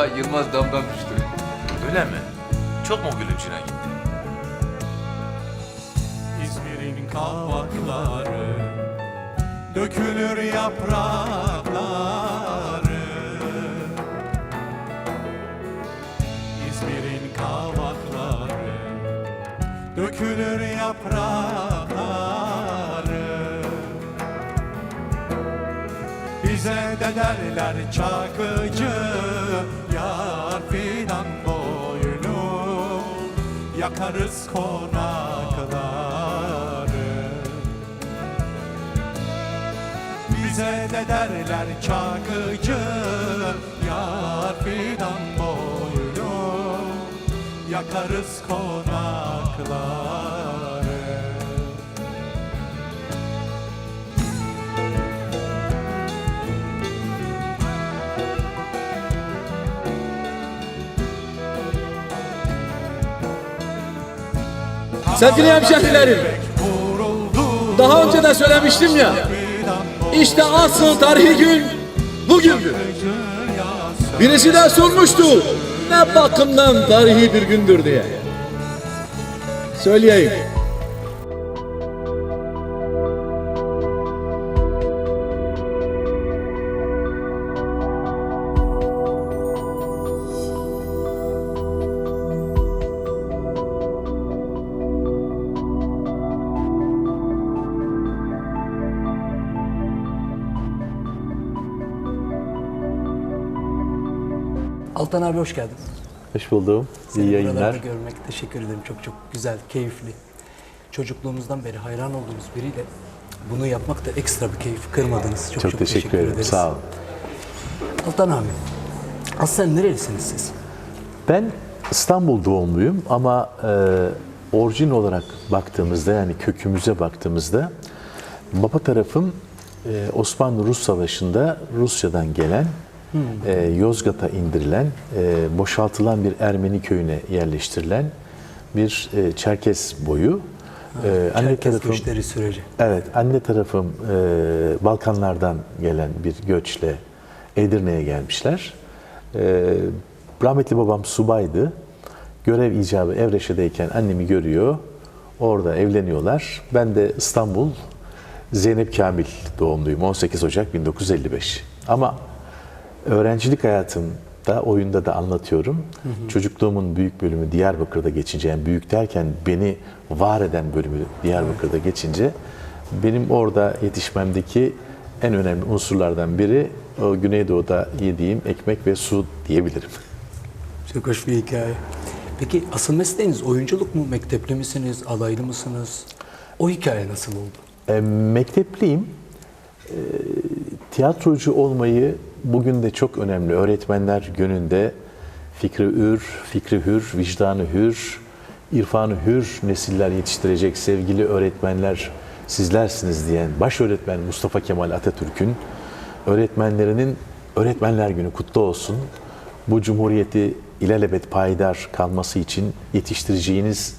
Baba Yılmaz damdan düştü. Öyle mi? Çok mu gülünçüne gitti? İzmir'in kavakları Dökülür yaprakları İzmir'in kavakları Dökülür yaprakları Bize de derler çakıcı Yakarız konakları Bize de derler çakıcı Yar fidan boylu Yakarız konakları Sevgili hemşehrilerim, daha önce de söylemiştim ya, işte asıl tarihi gün bugündür. Birisi de sormuştu, ne bakımdan tarihi bir gündür diye. Söyleyeyim. Altan abi hoş geldin. Hoş buldum. Seni İyi yayınlar. görmek teşekkür ederim. Çok çok güzel, keyifli. Çocukluğumuzdan beri hayran olduğumuz biriyle bunu yapmak da ekstra bir keyif. Kırmadınız. Çok Çok, çok, teşekkür, ederim. ederiz. Sağ olun. Altan abi, aslen nerelisiniz siz? Ben İstanbul doğumluyum ama e, orijin olarak baktığımızda yani kökümüze baktığımızda baba tarafım e, Osmanlı-Rus Savaşı'nda Rusya'dan gelen e, Yozgat'a indirilen, e, boşaltılan bir Ermeni köyüne yerleştirilen bir e, Çerkes boyu. E, anne tarafım göçleri süreci. Evet, anne tarafım e, Balkanlardan gelen bir göçle Edirne'ye gelmişler. E, rahmetli babam subaydı. Görev icabı Evreşe'deyken annemi görüyor. Orada evleniyorlar. Ben de İstanbul Zeynep Kamil doğumluyum. 18 Ocak 1955. Ama öğrencilik hayatımda, oyunda da anlatıyorum. Çocukluğumun büyük bölümü Diyarbakır'da geçince, büyük derken beni var eden bölümü Diyarbakır'da geçince, benim orada yetişmemdeki en önemli unsurlardan biri o Güneydoğu'da yediğim ekmek ve su diyebilirim. Çok hoş bir hikaye. Peki asıl mesleğiniz oyunculuk mu? Mektepli misiniz? Alaylı mısınız? O hikaye nasıl oldu? E, mektepliyim. E, tiyatrocu olmayı bugün de çok önemli. Öğretmenler gününde fikri ür, fikri hür, vicdanı hür, irfanı hür nesiller yetiştirecek sevgili öğretmenler sizlersiniz diyen baş öğretmen Mustafa Kemal Atatürk'ün öğretmenlerinin Öğretmenler Günü kutlu olsun. Bu cumhuriyeti ilelebet payidar kalması için yetiştireceğiniz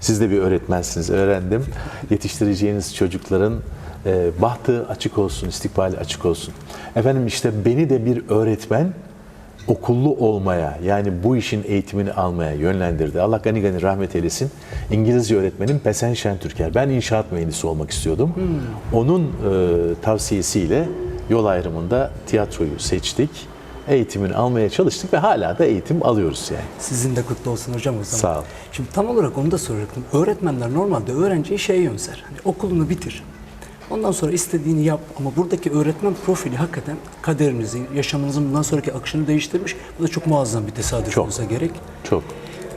siz de bir öğretmensiniz, öğrendim. Yetiştireceğiniz çocukların e, bahtı açık olsun, istikbali açık olsun. Efendim işte beni de bir öğretmen okullu olmaya, yani bu işin eğitimini almaya yönlendirdi. Allah gani gani rahmet eylesin. İngilizce öğretmenim Pesen Şentürker. Ben inşaat mühendisi olmak istiyordum. Onun e, tavsiyesiyle yol ayrımında tiyatroyu seçtik. Eğitimini almaya çalıştık ve hala da eğitim alıyoruz yani. Sizin de kutlu olsun hocam o zaman. Sağ ol. Şimdi tam olarak onu da soracaktım. Öğretmenler normalde öğrenciyi şey yönser. Hani okulunu bitir. Ondan sonra istediğini yap ama buradaki öğretmen profili hakikaten kaderinizi, yaşamınızın bundan sonraki akışını değiştirmiş. Bu da çok muazzam bir tesadüf Çok. olsa gerek. Çok.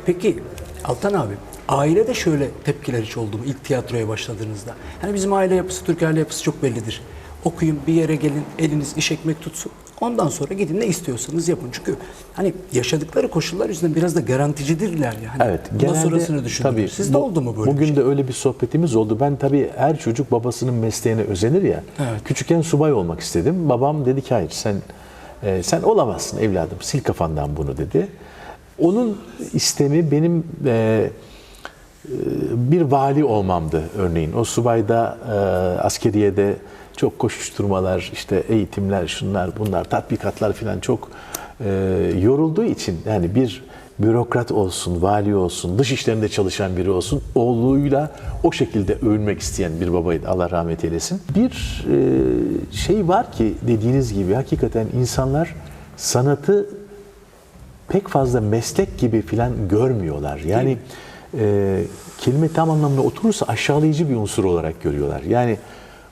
Peki Altan abi, ailede şöyle tepkiler hiç oldu mu ilk tiyatroya başladığınızda? Hani bizim aile yapısı, Türk aile yapısı çok bellidir. Okuyun, bir yere gelin, eliniz iş ekmek tutsun. Ondan sonra gidin ne istiyorsanız yapın. Çünkü hani yaşadıkları koşullar yüzünden biraz da garanticidirler ya. Hani Evet. bundan sonrasını düşünün. tabii, Sizde bu- oldu mu böyle Bugün şey? de öyle bir sohbetimiz oldu. Ben tabii her çocuk babasının mesleğine özenir ya. Evet. Küçükken subay olmak istedim. Babam dedi ki hayır sen e, sen olamazsın evladım. Sil kafandan bunu dedi. Onun istemi benim e, bir vali olmamdı örneğin. O subayda e, askeriyede çok koşuşturmalar, işte eğitimler, şunlar bunlar, tatbikatlar falan çok e, yorulduğu için yani bir bürokrat olsun, vali olsun, dış işlerinde çalışan biri olsun, oğluyla o şekilde övünmek isteyen bir babaydı. Allah rahmet eylesin. Bir e, şey var ki dediğiniz gibi hakikaten insanlar sanatı pek fazla meslek gibi filan görmüyorlar. Yani e, kelime tam anlamda oturursa aşağılayıcı bir unsur olarak görüyorlar. Yani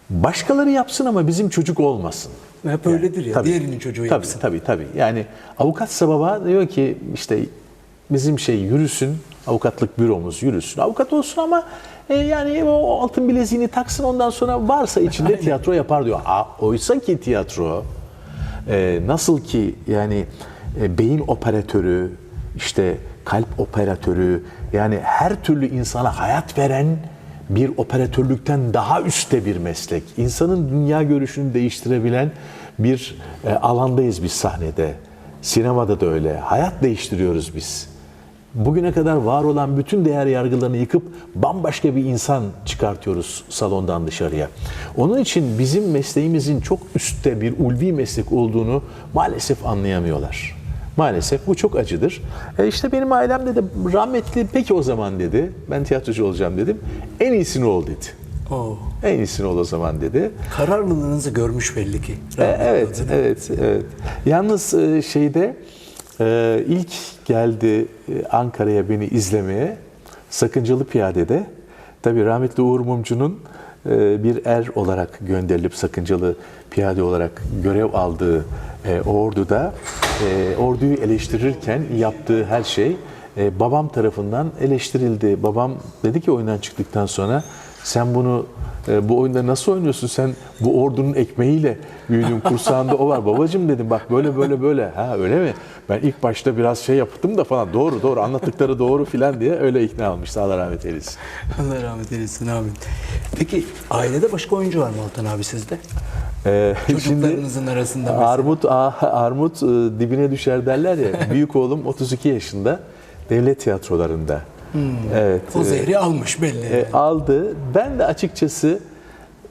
başkaları yapsın ama bizim çocuk olmasın. Hep öyledir ya. Tabii. Diğerinin çocuğu tabii, yapsın. Tabii tabii. Yani avukatsa baba diyor ki işte bizim şey yürüsün, avukatlık büromuz yürüsün. Avukat olsun ama e, yani o altın bileziğini taksın ondan sonra varsa içinde tiyatro yapar diyor. A, oysa ki tiyatro e, nasıl ki yani e, beyin operatörü, işte kalp operatörü yani her türlü insana hayat veren bir operatörlükten daha üstte bir meslek. İnsanın dünya görüşünü değiştirebilen bir e, alandayız biz sahnede. Sinemada da öyle. Hayat değiştiriyoruz biz. Bugüne kadar var olan bütün değer yargılarını yıkıp bambaşka bir insan çıkartıyoruz salondan dışarıya. Onun için bizim mesleğimizin çok üstte bir ulvi meslek olduğunu maalesef anlayamıyorlar. Maalesef bu çok acıdır. E işte benim ailemde de rahmetli peki o zaman dedi. Ben tiyatrocu olacağım dedim. En iyisini ol dedi. Oo. En iyisini ol o zaman dedi. Kararlılığınızı görmüş belli ki. E, Evet, evet, evet. Yalnız e, şeyde e, ilk geldi e, Ankara'ya beni izlemeye Sakıncalı Piyade'de. Tabii rahmetli Uğur Mumcu'nun bir er olarak gönderilip Sakıncalı Piyade olarak görev aldığı orduda e, orduyu eleştirirken yaptığı her şey e, babam tarafından eleştirildi. Babam dedi ki oyundan çıktıktan sonra sen bunu e, bu oyunda nasıl oynuyorsun? Sen bu ordunun ekmeğiyle büyüdün kursağında o var. Babacım dedim bak böyle böyle böyle. Ha öyle mi? Ben ilk başta biraz şey yaptım da falan. Doğru doğru anlattıkları doğru filan diye öyle ikna almıştı. Allah rahmet eylesin. Allah rahmet eylesin amin. Peki ailede başka oyuncu var mı Altan abi sizde? Ee, Çocuklarınızın arasında mesela. Armut, armut e, dibine düşer derler ya. Büyük oğlum 32 yaşında devlet tiyatrolarında. Evet. O e, zehri almış belli. e, aldı. Ben de açıkçası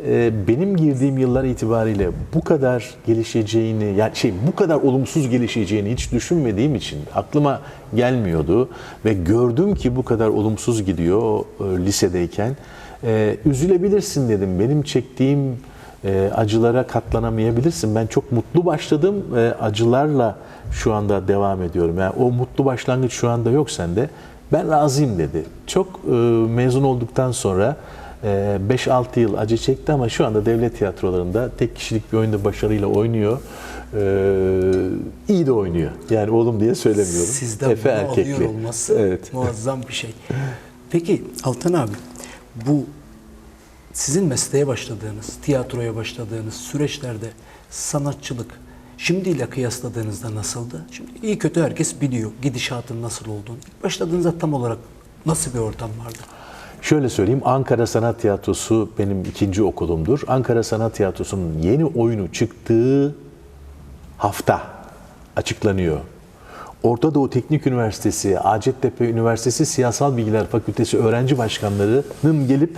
e, benim girdiğim yıllar itibariyle bu kadar gelişeceğini, yani şey bu kadar olumsuz gelişeceğini hiç düşünmediğim için aklıma gelmiyordu ve gördüm ki bu kadar olumsuz gidiyor e, lisedeyken. E, üzülebilirsin dedim. Benim çektiğim e, acılara katlanamayabilirsin. Ben çok mutlu başladım. E, acılarla şu anda devam ediyorum. Yani o mutlu başlangıç şu anda yok sende. Ben razıyım dedi. Çok e, mezun olduktan sonra e, 5-6 yıl acı çekti ama şu anda devlet tiyatrolarında tek kişilik bir oyunda başarıyla oynuyor. E, iyi de oynuyor. Yani oğlum diye söylemiyorum. Sizden Efe erkekli. olması Evet. muazzam bir şey. Peki Altan abi bu sizin mesleğe başladığınız, tiyatroya başladığınız süreçlerde sanatçılık şimdiyle kıyasladığınızda nasıldı? Şimdi iyi kötü herkes biliyor gidişatın nasıl olduğunu. İlk başladığınızda tam olarak nasıl bir ortam vardı? Şöyle söyleyeyim, Ankara Sanat Tiyatrosu benim ikinci okulumdur. Ankara Sanat Tiyatrosu'nun yeni oyunu çıktığı hafta açıklanıyor. Orta Doğu Teknik Üniversitesi, Hacettepe Üniversitesi Siyasal Bilgiler Fakültesi öğrenci başkanlarının gelip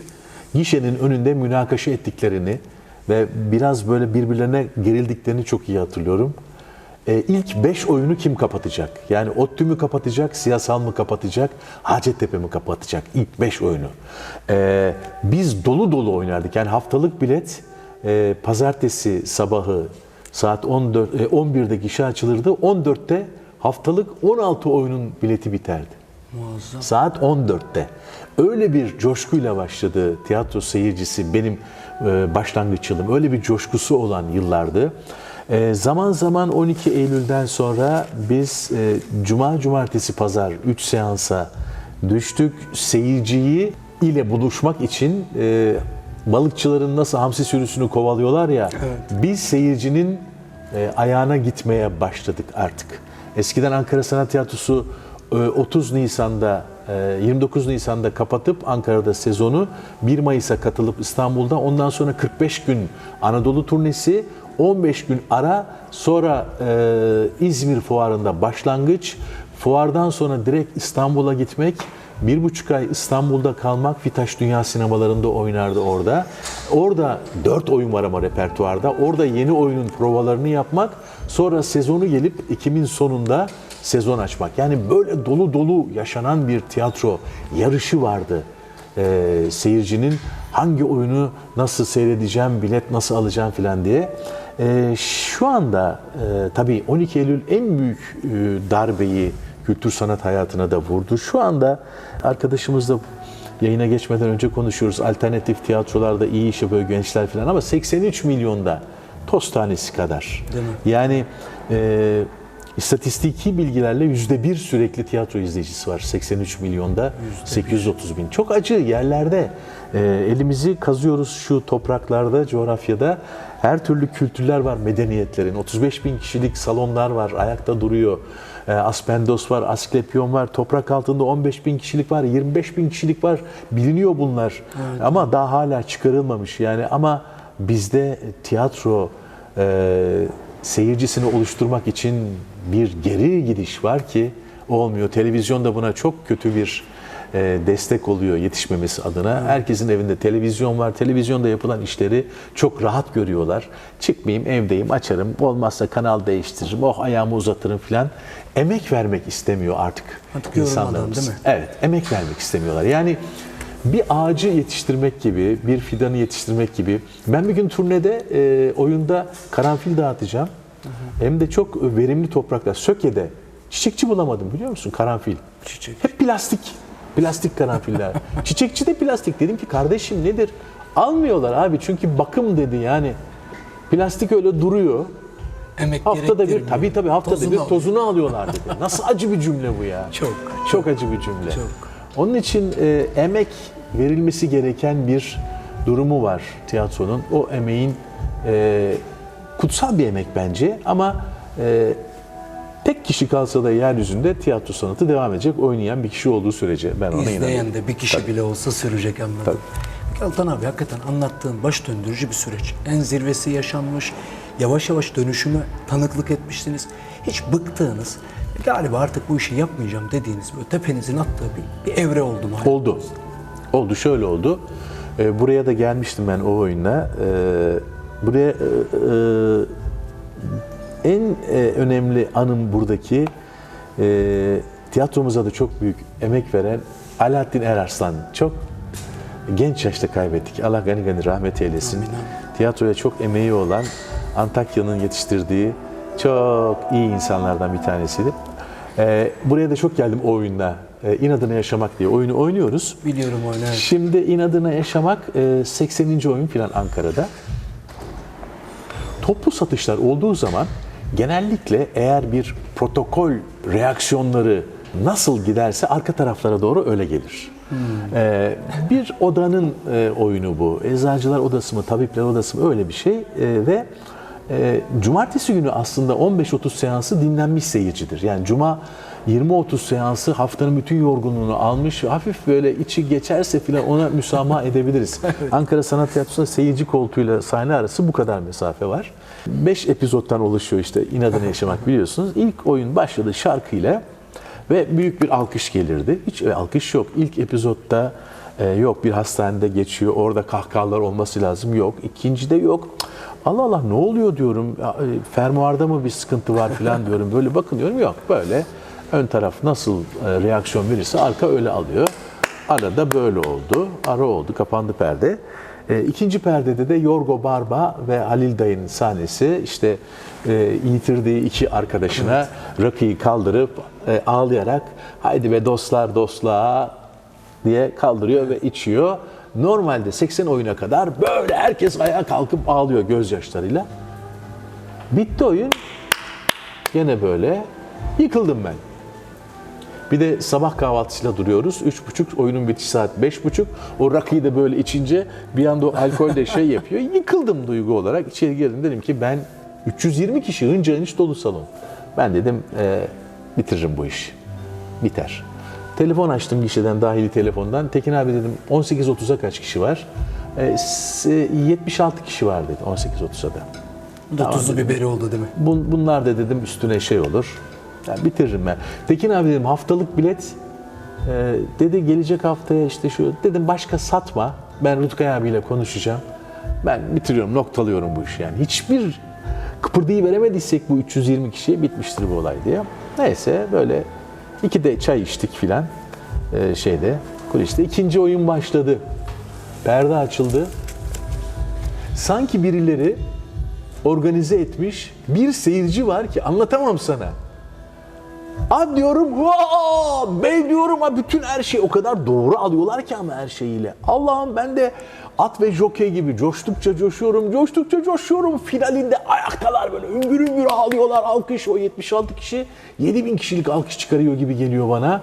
gişenin önünde münakaşa ettiklerini ve biraz böyle birbirlerine gerildiklerini çok iyi hatırlıyorum. E, ilk 5 oyunu kim kapatacak? Yani ODTÜ mü kapatacak, siyasal mı kapatacak, Hacettepe mi kapatacak? İlk 5 oyunu. E, biz dolu dolu oynardık. Yani haftalık bilet e, pazartesi sabahı saat 14 e, 11'de gişe açılırdı. 14'te haftalık 16 oyunun bileti biterdi. Muazzam. Saat 14'te. Öyle bir coşkuyla başladı tiyatro seyircisi benim e, başlangıç yılım. Öyle bir coşkusu olan yıllardı. E, zaman zaman 12 Eylül'den sonra biz e, Cuma, Cumartesi, Pazar 3 seansa düştük. Seyirciyi ile buluşmak için e, balıkçıların nasıl hamsi sürüsünü kovalıyorlar ya. Biz seyircinin e, ayağına gitmeye başladık artık. Eskiden Ankara Sanat Tiyatrosu e, 30 Nisan'da 29 Nisan'da kapatıp Ankara'da sezonu 1 Mayıs'a katılıp İstanbul'da ondan sonra 45 gün Anadolu turnesi 15 gün ara sonra e, İzmir fuarında başlangıç fuardan sonra direkt İstanbul'a gitmek Bir buçuk ay İstanbul'da kalmak Fitaş Dünya Sinemalarında oynardı orada. Orada dört oyun var ama repertuarda. Orada yeni oyunun provalarını yapmak. Sonra sezonu gelip Ekim'in sonunda sezon açmak. Yani böyle dolu dolu yaşanan bir tiyatro yarışı vardı. Ee, seyircinin hangi oyunu nasıl seyredeceğim, bilet nasıl alacağım filan diye. Ee, şu anda e, tabii 12 Eylül en büyük e, darbeyi kültür sanat hayatına da vurdu. Şu anda arkadaşımızla yayına geçmeden önce konuşuyoruz. Alternatif tiyatrolarda iyi iş yapıyor gençler falan ama 83 milyonda toz tanesi kadar. Yani e, istatistiki bilgilerle yüzde bir sürekli tiyatro izleyicisi var. 83 milyonda 830 bin. Çok acı yerlerde. E, elimizi kazıyoruz şu topraklarda, coğrafyada. Her türlü kültürler var medeniyetlerin. 35 bin kişilik salonlar var, ayakta duruyor. E, Aspendos var, Asklepion var, toprak altında 15 bin kişilik var, 25 bin kişilik var. Biliniyor bunlar. Ama daha hala çıkarılmamış yani. Ama bizde tiyatro e, seyircisini oluşturmak için bir geri gidiş var ki olmuyor. Televizyon da buna çok kötü bir e, destek oluyor yetişmemesi adına. Herkesin evinde televizyon var. Televizyonda yapılan işleri çok rahat görüyorlar. Çıkmayayım evdeyim açarım. Olmazsa kanal değiştiririm. Oh ayağımı uzatırım filan. Emek vermek istemiyor artık, Artık insanlarımız. değil mi? Evet, emek vermek istemiyorlar. Yani bir ağacı yetiştirmek gibi, bir fidanı yetiştirmek gibi. Ben bir gün turnede e, oyunda karanfil dağıtacağım. Hem de çok verimli topraklar. Söke'de çiçekçi bulamadım biliyor musun karanfil. Çiçek. Hep plastik. Plastik karanfiller. Çiçekçi de plastik. Dedim ki kardeşim nedir? Almıyorlar abi çünkü bakım dedi yani. Plastik öyle duruyor. Emek Haftada bir tabii tabii haftada Tozunu bir alıyor. tozunu alıyorlar dedi. Nasıl acı bir cümle bu ya? Çok, Çok acı bir cümle. Çok. Onun için e, emek verilmesi gereken bir durumu var tiyatronun. O emeğin e, kutsal bir emek bence ama e, tek kişi kalsa da yeryüzünde tiyatro sanatı devam edecek. Oynayan bir kişi olduğu sürece ben ona inanıyorum. İzleyen de bir kişi bile olsa sürecek anladım. Peki Altan abi hakikaten anlattığın baş döndürücü bir süreç. En zirvesi yaşanmış. Yavaş yavaş dönüşüme tanıklık etmişsiniz. Hiç bıktığınız, galiba artık bu işi yapmayacağım dediğiniz böyle tepenizin attığı bir, bir evre oldu mu? Oldu. Oldu şöyle oldu. Ee, buraya da gelmiştim ben o oyuna. Ee, buraya e, e, en e, önemli anım buradaki e, tiyatromuza da çok büyük emek veren Alaaddin Erarslan. Çok genç yaşta kaybettik. Allah gani gani rahmet eylesin. Tiyatroya çok emeği olan Antakya'nın yetiştirdiği çok iyi insanlardan bir tanesiydi. Ee, buraya da çok geldim o oyunda. Ee, İnadına Yaşamak diye oyunu oynuyoruz. Biliyorum oyunu. evet. Şimdi İnadına Yaşamak e, 80. oyun falan Ankara'da. Toplu satışlar olduğu zaman genellikle eğer bir protokol reaksiyonları nasıl giderse arka taraflara doğru öyle gelir. Ee, bir odanın e, oyunu bu. Eczacılar odası mı, tabipler odası mı öyle bir şey. Ee, ve e, cumartesi günü aslında 15-30 seansı dinlenmiş seyircidir. Yani cuma 20-30 seansı haftanın bütün yorgunluğunu almış, hafif böyle içi geçerse filan ona müsamaha edebiliriz. Ankara Sanat Tiyatrosu'nda seyirci koltuğuyla sahne arası bu kadar mesafe var. 5 epizottan oluşuyor işte İnadına Yaşamak biliyorsunuz. İlk oyun başladı şarkıyla ve büyük bir alkış gelirdi. Hiç alkış yok. İlk epizotta e, yok bir hastanede geçiyor. Orada kahkahalar olması lazım. Yok. İkincide yok. Allah Allah ne oluyor diyorum. E, Fermuarda mı bir sıkıntı var falan diyorum. Böyle bakın diyorum. Yok böyle ön taraf nasıl e, reaksiyon verirse arka öyle alıyor. Arada böyle oldu. Ara oldu. Kapandı perde. E, ikinci perdede de Yorgo Barba ve Halil Dayı'nın sahnesi işte e, yitirdiği iki arkadaşına rakıyı kaldırıp e, ağlayarak haydi be dostlar dostluğa diye kaldırıyor ve içiyor. Normalde 80 oyuna kadar böyle herkes ayağa kalkıp ağlıyor gözyaşlarıyla. Bitti oyun. Gene böyle. Yıkıldım ben. Bir de sabah kahvaltısıyla duruyoruz. Üç buçuk, oyunun bitiş saat beş buçuk. O rakıyı da böyle içince bir anda o alkol de şey yapıyor. Yıkıldım duygu olarak. İçeri girdim dedim ki ben 320 kişi hınca hınç dolu salon. Ben dedim e, bitiririm bu işi. Biter. Telefon açtım gişeden dahili telefondan. Tekin abi dedim 18.30'a kaç kişi var? E, s- 76 kişi var dedi 18.30'a da. Bu da tuzlu biberi oldu değil mi? Bun- Bunlar da dedim üstüne şey olur. Ya bitiririm ben. Tekin abi dedim haftalık bilet Ee, dedi gelecek haftaya işte şu dedim başka satma. Ben Rutkay abiyle konuşacağım. Ben bitiriyorum, noktalıyorum bu işi yani. Hiçbir kıpırdayı veremediysek bu 320 kişiye bitmiştir bu olay diye. Neyse böyle iki de çay içtik filan ee, şeyde kuliste. İkinci oyun başladı. Perde açıldı. Sanki birileri organize etmiş bir seyirci var ki anlatamam sana. A diyorum, "Vaa!" bey diyorum, ha bütün her şey o kadar doğru alıyorlar ki ama her şeyiyle. Allah'ım ben de at ve jokey gibi coştukça coşuyorum, coştukça coşuyorum. Finalinde ayaktalar böyle üngür üngür ağlıyorlar. Alkış o 76 kişi 7000 kişilik alkış çıkarıyor gibi geliyor bana.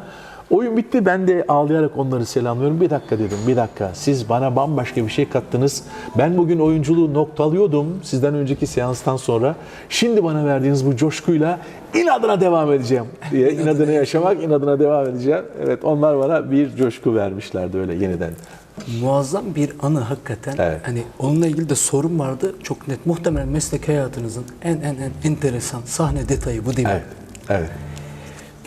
Oyun bitti ben de ağlayarak onları selamlıyorum. Bir dakika dedim bir dakika siz bana bambaşka bir şey kattınız. Ben bugün oyunculuğu noktalıyordum sizden önceki seanstan sonra. Şimdi bana verdiğiniz bu coşkuyla inadına devam edeceğim diye. inadına yaşamak, inadına devam edeceğim. Evet onlar bana bir coşku vermişlerdi öyle yeniden. Muazzam bir anı hakikaten. Evet. Hani onunla ilgili de sorun vardı. Çok net. Muhtemelen meslek hayatınızın en en en enteresan sahne detayı bu değil mi? Evet, evet.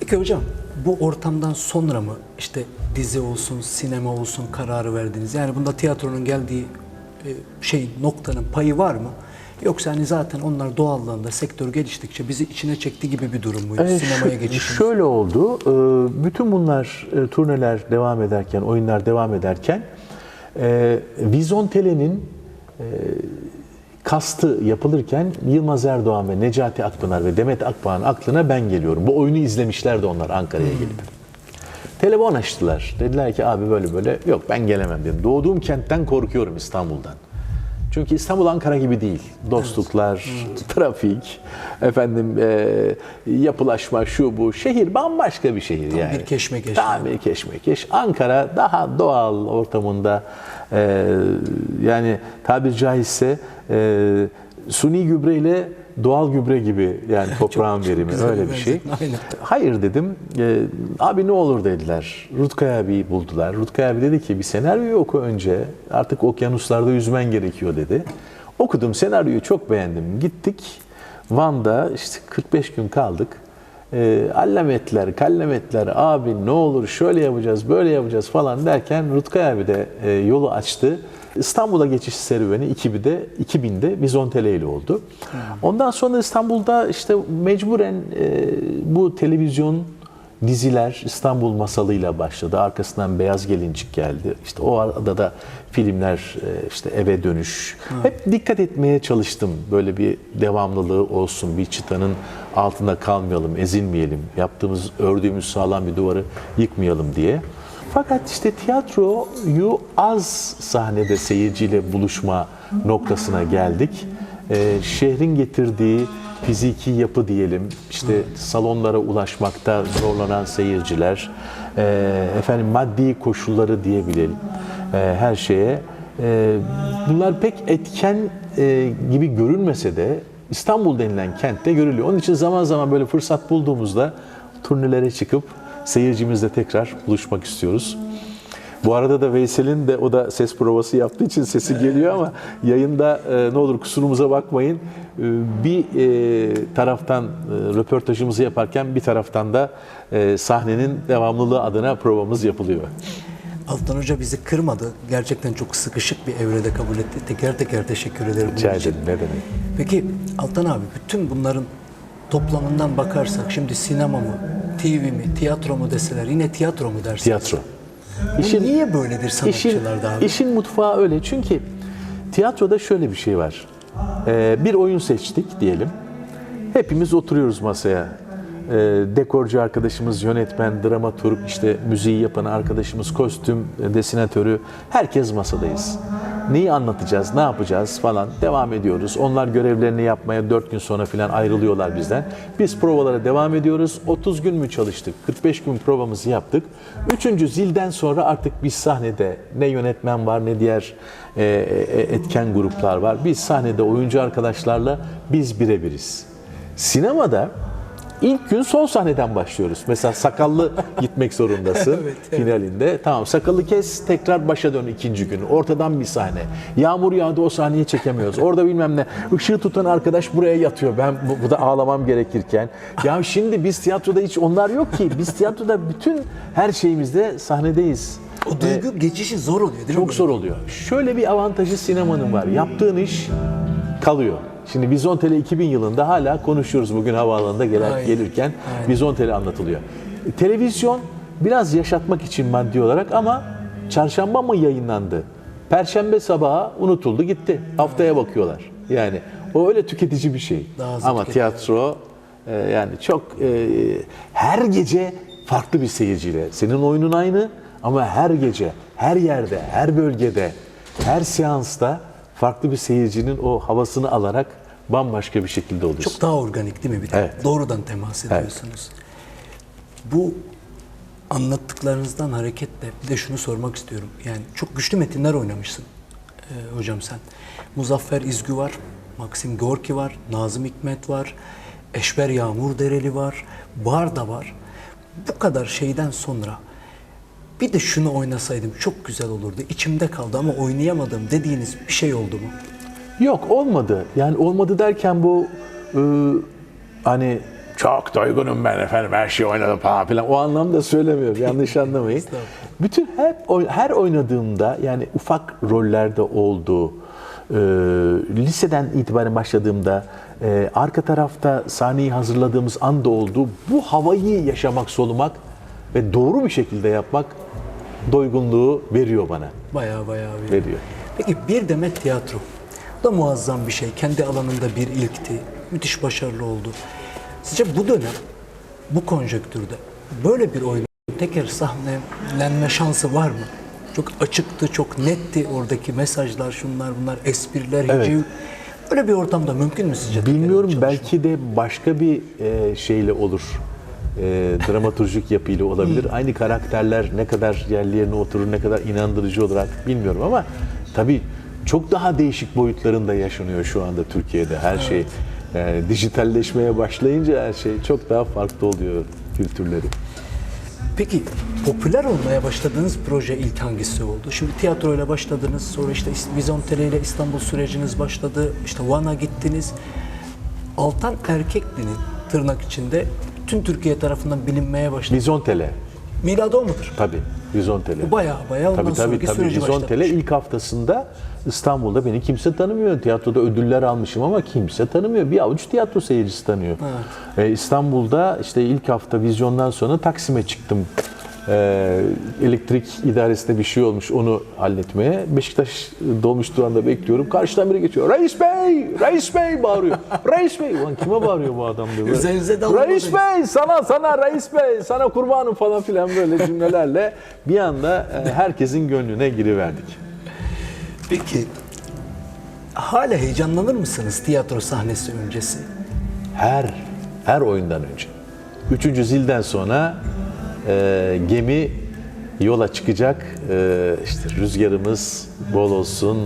Peki hocam bu ortamdan sonra mı işte dizi olsun, sinema olsun kararı verdiniz? Yani bunda tiyatronun geldiği e, şey noktanın payı var mı? Yoksa hani zaten onlar doğallığında sektör geliştikçe bizi içine çekti gibi bir durum muydu? Ee, Sinemaya geçişiniz. Şöyle oldu. e, Bütün bunlar e, turneler devam ederken, oyunlar devam ederken e, Vizontele'nin e, kastı yapılırken Yılmaz Erdoğan ve Necati Akpınar ve Demet Akbağ'ın aklına ben geliyorum. Bu oyunu izlemişlerdi onlar Ankara'ya gelip. Telefon açtılar. Dediler ki abi böyle böyle. Yok ben gelemem dedim. Doğduğum kentten korkuyorum İstanbul'dan. Çünkü İstanbul Ankara gibi değil. Dostluklar, trafik, efendim e, yapılaşma şu bu. Şehir bambaşka bir şehir Tam yani. bir keşmekeş Tam bir keşmekeş. Ankara daha doğal ortamında e, yani tabir caizse e, suni gübreyle doğal gübre gibi yani toprağın verimi öyle bir şey. aynen. Hayır dedim. E, abi ne olur dediler. Rutkay abiyi buldular. Rutkay abi dedi ki bir senaryoyu oku önce. Artık okyanuslarda yüzmen gerekiyor dedi. Okudum senaryoyu çok beğendim. Gittik. Van'da işte 45 gün kaldık. E, allametler, kallametler abi ne olur şöyle yapacağız, böyle yapacağız falan derken Rutkay abi de e, yolu açtı. İstanbul'a geçiş serüveni 2000'de 2000'de Vizontele ile oldu. Ondan sonra İstanbul'da işte mecburen e, bu televizyon diziler İstanbul masalıyla başladı. Arkasından Beyaz Gelincik geldi. İşte o arada da filmler e, işte eve dönüş. Hep dikkat etmeye çalıştım. Böyle bir devamlılığı olsun. Bir çıtanın altında kalmayalım, ezilmeyelim. Yaptığımız, ördüğümüz sağlam bir duvarı yıkmayalım diye. Fakat işte tiyatroyu az sahnede seyirciyle buluşma noktasına geldik. Ee, şehrin getirdiği fiziki yapı diyelim, işte salonlara ulaşmakta zorlanan seyirciler, e, efendim maddi koşulları diyebilelim her şeye. E, bunlar pek etken e, gibi görünmese de İstanbul denilen kentte görülüyor. Onun için zaman zaman böyle fırsat bulduğumuzda turnelere çıkıp seyircimizle tekrar buluşmak istiyoruz. Bu arada da Veysel'in de o da ses provası yaptığı için sesi geliyor ama yayında e, ne olur kusurumuza bakmayın. E, bir e, taraftan e, röportajımızı yaparken bir taraftan da e, sahnenin devamlılığı adına provamız yapılıyor. Altan Hoca bizi kırmadı. Gerçekten çok sıkışık bir evrede kabul etti. Teker teker teşekkür ederim Rica ederim ne demek. Peki Altan abi bütün bunların toplamından bakarsak şimdi sinema mı, TV mi, tiyatro mu deseler yine tiyatro mu dersiniz? Tiyatro. Bu niye böyledir İşin, sanatçılarda abi? işin mutfağı öyle. Çünkü tiyatroda şöyle bir şey var. Ee, bir oyun seçtik diyelim. Hepimiz oturuyoruz masaya. Ee, dekorcu arkadaşımız, yönetmen, dramaturg, işte müziği yapan arkadaşımız, kostüm desinatörü. Herkes masadayız. Neyi anlatacağız, ne yapacağız falan devam ediyoruz. Onlar görevlerini yapmaya 4 gün sonra falan ayrılıyorlar bizden. Biz provalara devam ediyoruz. 30 gün mü çalıştık? 45 gün provamızı yaptık. Üçüncü zilden sonra artık biz sahnede ne yönetmen var ne diğer e, e, etken gruplar var. Biz sahnede oyuncu arkadaşlarla biz birebiriz. Sinemada İlk gün son sahneden başlıyoruz. Mesela sakallı gitmek zorundasın Evet, evet. finalinde. Tamam sakallı kes tekrar başa dön ikinci gün. Ortadan bir sahne. Yağmur yağdı o sahneyi çekemiyoruz. Orada bilmem ne. Işığı tutan arkadaş buraya yatıyor. Ben bu, bu da ağlamam gerekirken. Ya şimdi biz tiyatroda hiç onlar yok ki. Biz tiyatroda bütün her şeyimizde sahnedeyiz. O duygu geçişi zor oluyor değil mi? Çok zor oluyor. Şöyle bir avantajı sinemanın var. Yaptığın iş kalıyor. Şimdi Vizontele 2000 yılında hala konuşuyoruz bugün havaalanında gelen, Aynen. gelirken Vizontele anlatılıyor. Televizyon biraz yaşatmak için maddi olarak ama çarşamba mı yayınlandı? Perşembe sabahı unutuldu gitti. Haftaya bakıyorlar. Yani o öyle tüketici bir şey. Ama tüketiyor. tiyatro e, yani çok e, her gece farklı bir seyirciyle. Senin oyunun aynı ama her gece, her yerde, her bölgede, her seansta farklı bir seyircinin o havasını alarak bambaşka bir şekilde oluyorsun. Çok daha organik değil mi bir de? Evet. Doğrudan temas ediyorsunuz. Bu anlattıklarınızdan hareketle bir de şunu sormak istiyorum. Yani çok güçlü metinler oynamışsın e, hocam sen. Muzaffer İzgü var, Maxim Gorki var, Nazım Hikmet var, Eşber Yağmur Dereli var, Barda var. Bu kadar şeyden sonra bir de şunu oynasaydım çok güzel olurdu. İçimde kaldı ama oynayamadım dediğiniz bir şey oldu mu? Yok olmadı. Yani olmadı derken bu e, hani çok doygunum ben efendim her şeyi oynadım falan filan. O anlamda söylemiyorum. Yanlış anlamayın. Bütün hep her oynadığımda yani ufak rollerde oldu. e, liseden itibaren başladığımda e, arka tarafta sahneyi hazırladığımız anda oldu. Bu havayı yaşamak, solumak ve doğru bir şekilde yapmak doygunluğu veriyor bana. Bayağı bir. Veriyor. Peki bir demet tiyatro. Da muazzam bir şey. Kendi alanında bir ilkti. Müthiş başarılı oldu. Sizce bu dönem, bu konjonktürde böyle bir oyunun tekrar sahnelenme şansı var mı? Çok açıktı, çok netti oradaki mesajlar, şunlar bunlar, espriler, Evet. hiciv. Böyle bir ortamda mümkün mü sizce? Bilmiyorum belki de başka bir e, şeyle olur. E, dramaturjik yapıyla olabilir. Aynı karakterler ne kadar yerli yerine oturur, ne kadar inandırıcı olarak bilmiyorum ama tabii çok daha değişik boyutlarında yaşanıyor şu anda Türkiye'de her şey. Yani dijitalleşmeye başlayınca her şey çok daha farklı oluyor kültürleri. Peki popüler olmaya başladığınız proje ilk hangisi oldu? Şimdi tiyatroyla başladınız, sonra işte Vizontele ile İstanbul süreciniz başladı, işte Van'a gittiniz. Altan Erkekli'nin tırnak içinde tüm Türkiye tarafından bilinmeye başladı. Vizontele Miladı o mudur? tabii. Vizontele. Bu bayağı bayağı ondan Tabii tabii tabii. süreci başlatmış. ilk haftasında İstanbul'da beni kimse tanımıyor. Tiyatroda ödüller almışım ama kimse tanımıyor. Bir avuç tiyatro seyircisi tanıyor. Ee, İstanbul'da işte ilk hafta vizyondan sonra Taksim'e çıktım. Ee, elektrik idaresinde bir şey olmuş onu halletmeye. Beşiktaş dolmuş durağında bekliyorum. Karşıdan biri geçiyor. Reis Bey! Reis Bey bağırıyor. Reis Bey! Ulan kime bağırıyor bu adam diyor. Böyle, Üzerinize. Reis Bey! Sana sana Reis Bey! Sana kurbanım falan filan böyle cümlelerle bir anda e, herkesin gönlüne giriverdik. Peki hala heyecanlanır mısınız tiyatro sahnesi öncesi? Her her oyundan önce. Üçüncü zilden sonra e, gemi yola çıkacak. E, işte rüzgarımız bol olsun,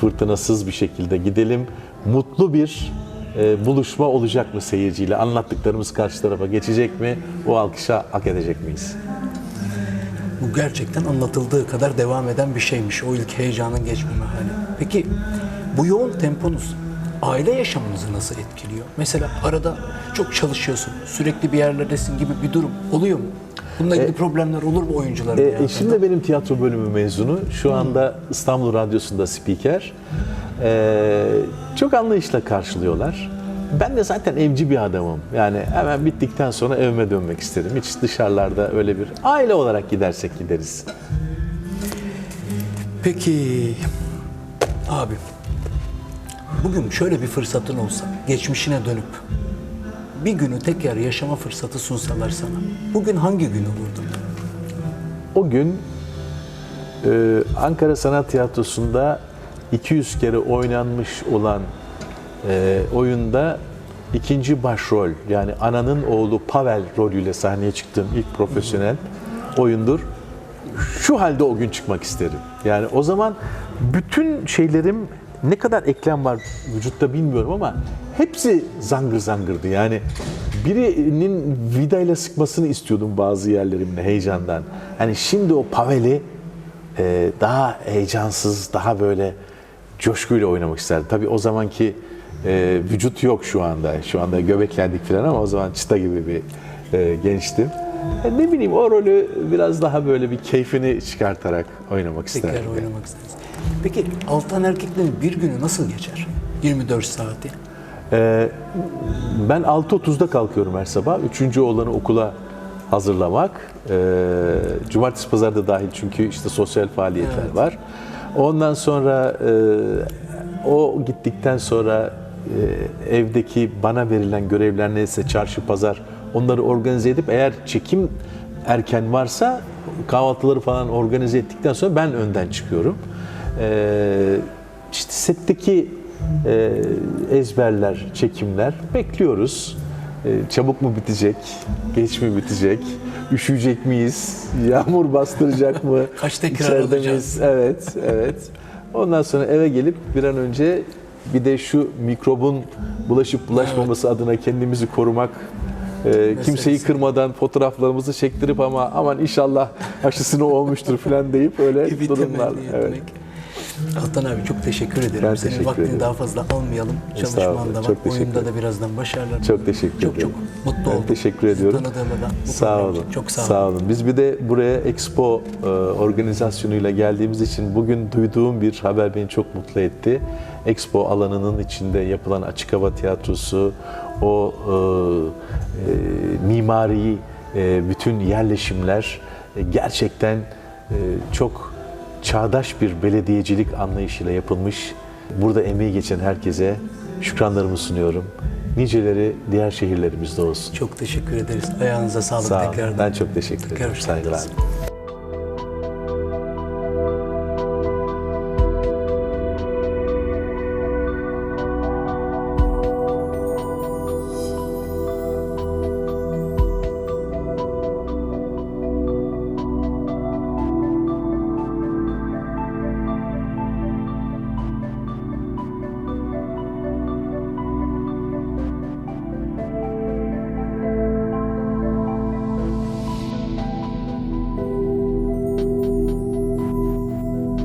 fırtınasız bir şekilde gidelim. Mutlu bir e, buluşma olacak mı seyirciyle? Anlattıklarımız karşı tarafa geçecek mi? O alkışa hak edecek miyiz? Bu gerçekten anlatıldığı kadar devam eden bir şeymiş. O ilk heyecanın geçmeme hali. Peki bu yoğun temponuz aile yaşamınızı nasıl etkiliyor? Mesela arada çok çalışıyorsun, sürekli bir yerlerdesin gibi bir durum oluyor mu? Bununla ilgili problemler olur mu oyuncuların? E, eşim de benim tiyatro bölümü mezunu. Şu anda İstanbul Radyosu'nda spiker. E, çok anlayışla karşılıyorlar. Ben de zaten evci bir adamım. Yani hemen bittikten sonra evime dönmek isterim. Hiç dışarılarda öyle bir aile olarak gidersek gideriz. Peki abi bugün şöyle bir fırsatın olsa geçmişine dönüp bir günü tekrar yaşama fırsatı sunsalar sana. Bugün hangi gün olurdu? O gün e, Ankara Sanat Tiyatrosu'nda 200 kere oynanmış olan e, oyunda ikinci başrol yani ananın oğlu Pavel rolüyle sahneye çıktığım ilk profesyonel oyundur. Şu halde o gün çıkmak isterim. Yani o zaman bütün şeylerim ne kadar eklem var vücutta bilmiyorum ama hepsi zangır zangırdı. Yani birinin vidayla sıkmasını istiyordum bazı yerlerimde heyecandan. Hani şimdi o Pavel'i e, daha heyecansız, daha böyle coşkuyla oynamak isterdim. Tabii o zamanki e, vücut yok şu anda. Şu anda göbeklendik falan ama o zaman çıta gibi bir e, gençtim. E, ne bileyim o rolü biraz daha böyle bir keyfini çıkartarak oynamak Tekrar isterdim. oynamak isteriz. Peki Altan erkeklerin bir günü nasıl geçer? 24 saati. Ee, ben 6.30'da kalkıyorum her sabah. Üçüncü oğlanı okula hazırlamak. Ee, cumartesi pazar da dahil çünkü işte sosyal faaliyetler var. Ondan sonra e, o gittikten sonra e, evdeki bana verilen görevler neyse çarşı pazar onları organize edip eğer çekim erken varsa kahvaltıları falan organize ettikten sonra ben önden çıkıyorum. Ee, işte setteki e, ezberler, çekimler bekliyoruz. E, çabuk mu bitecek, geç mi bitecek, üşüyecek miyiz, yağmur bastıracak mı, Kaç tekrar alacağız? Evet, evet. Ondan sonra eve gelip bir an önce bir de şu mikrobun bulaşıp bulaşmaması adına kendimizi korumak, e, kimseyi kırmadan fotoğraflarımızı çektirip ama aman inşallah aşısını olmuştur falan deyip öyle durumlar. Evet. Altan abi çok teşekkür ederim. Ben Senin teşekkür vaktini ederim. daha fazla almayalım. Estağfurullah, Çalışman da var. çok teşekkür Oyunda da birazdan başarılar. Çok teşekkür çok, ederim. Çok mutlu Ben oldum. teşekkür ediyorum. Tanıdığıma da. Sağ olun. Çok sağ, Sağ olun. olun. Biz bir de buraya Expo e, organizasyonuyla geldiğimiz için bugün duyduğum bir haber beni çok mutlu etti. Expo alanının içinde yapılan açık hava tiyatrosu, o e, e, mimari e, bütün yerleşimler e, gerçekten e, çok çağdaş bir belediyecilik anlayışıyla yapılmış. Burada emeği geçen herkese şükranlarımı sunuyorum. Niceleri diğer şehirlerimizde olsun. Çok teşekkür ederiz. Ayağınıza sağlık Sağ olun. tekrardan. Ben çok teşekkür ederim. Saygılar.